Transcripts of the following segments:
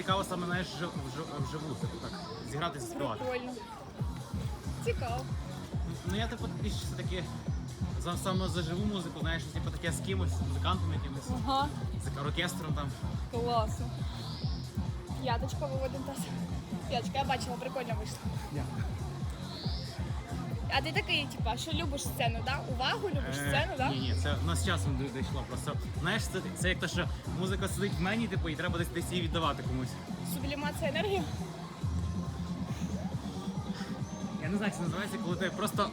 Цікаво саме знаєш вжи- вжи- вживу, так, зіграти заспівати. Прикольно. Цікаво. Ну я типу більше все-таки за саме за живу музику, знаєш, типу таке з кимось, з музикантом якимось, Ага, з оркестром там. класно. П'яточка виводимо таз. П'яточка, я бачила, прикольно вийшло. А ти такий, типа, що любиш сцену, да? Увагу любиш сцену, да? Ні, ні, це у нас часом дой- дійшло. Просто знаєш, це, це як те, що музика сидить в мені, типу, і треба десь десь її віддавати комусь. Сублімація енергії. Я не знаю, як це називається, коли ти просто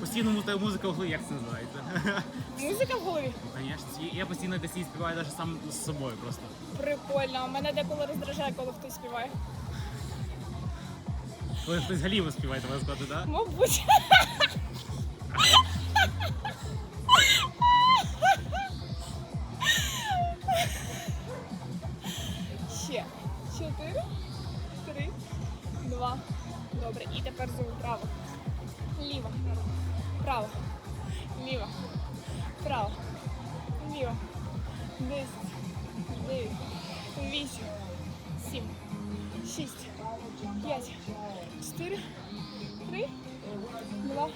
постійно тебе музика в голові, як це називається? Музика в голові. Звісно, я постійно десь її співаю навіть сам з собою просто. Прикольно. Мене деколи роздражає, коли хтось співає. Коли хтось галіво співає, треба сказати, так? Да? Мабуть. Ще. Чотири, три, два. Добре. І тепер знову право. Ліво. Право. Ліво. Право. Ліво. Десять. Дев'ять. Вісім. Сім. Шість. П'ять. Чотири. Три. Два.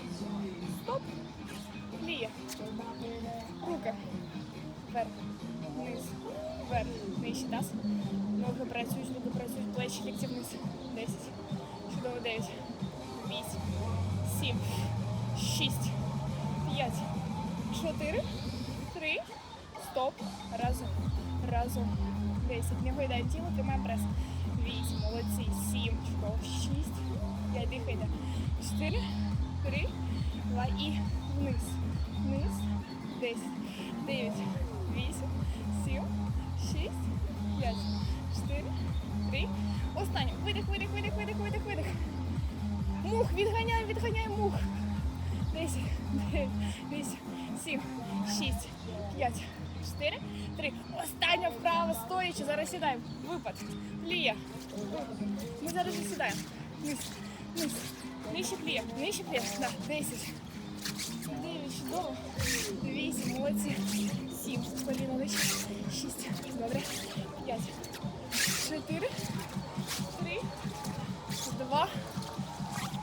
Стоп. Лія. Руки. Вверх. Вниз. Вверх. Нижче таз. Ноги працюють, ноги працюють, плечі, лікті вниз. Десять. Чудово. Дев'ять. Вісім. Сім. Шість. П'ять. Чотири. Три. Стоп. Разом. Разом. Десять. Не гойдай тіло, тримай прес. Вісім. Молодці. Сім. Чудово. Шість. П'ять. Дихайте. Чотири. Три. Два. І вниз. Вниз. Десять. Дев'ять. Вісім. Сім. Шість. П'ять. Чотири. Три. Останнє. Видих, видих, видих, видих, видих, видих. Мух. Відганяй, відганяй мух. Десять. Дев'ять. Вісім. Сім. Шість. П'ять. Чотири. Три. Остання вправо стоячи. Зараз сідаємо. Випад. Лія. Ми зараз же сідаємо. Вниз. Вниз. Нижче пліє. Нижче пліє. Да. Десять. Дев'ять. Чудово. Вісім. Молодці. Сім. Коліно нижче. Шість. Добре. П'ять. Чотири. Три. Два.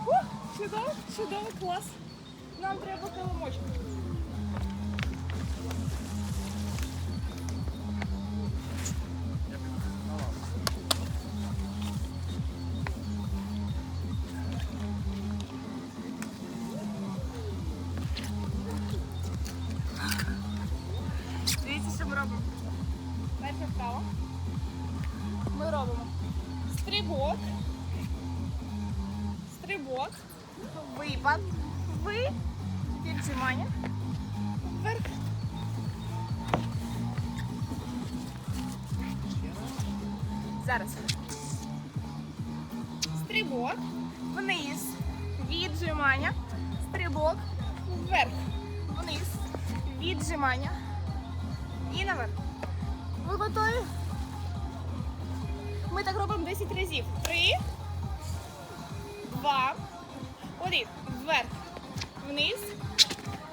Ух, чудово, чудово, клас. Нам треба килимочок. Дивіться, що ми робимо. Перша вправа. Ми робимо стрибок. Стрибок. Випад. Ви. Піджимання. Вверх. Зараз. Стрибок. Вниз. Віджимання. Стрибок. Вверх. Вниз. Віджимання. І наверх. Ви готові? Ми так робимо 10 разів. Три, два, один. Вверх. Вниз.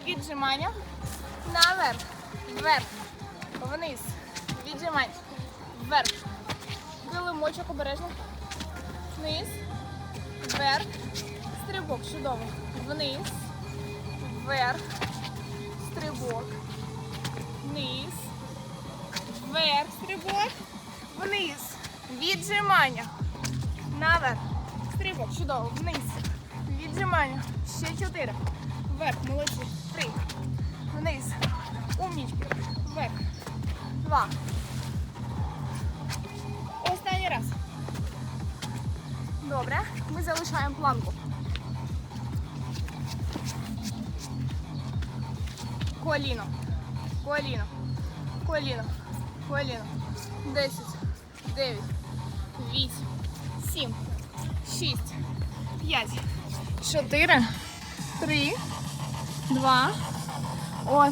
Віджимання. Наверх. Вверх. Вниз. Віджимання. Вверх. Килимочок обережно. Вниз. Вверх. Стрибок. Чудово. Вниз. Вверх. Стрибок. Вниз. Вверх. Стрибок. Вниз. Віджимання. Наверх. Стрибок. Чудово. Вниз. Віджимання. Ще чотири. Вверх. Молодці. Три. Вниз. Умнічки. Вверх. Два. Останній раз. Добре. Ми залишаємо планку. Коліно. Коліно. Коліно. Коліно. Десять. Дев'ять. Вісім. Сім. Шість. П'ять. Чотири. Три. Два. Ось.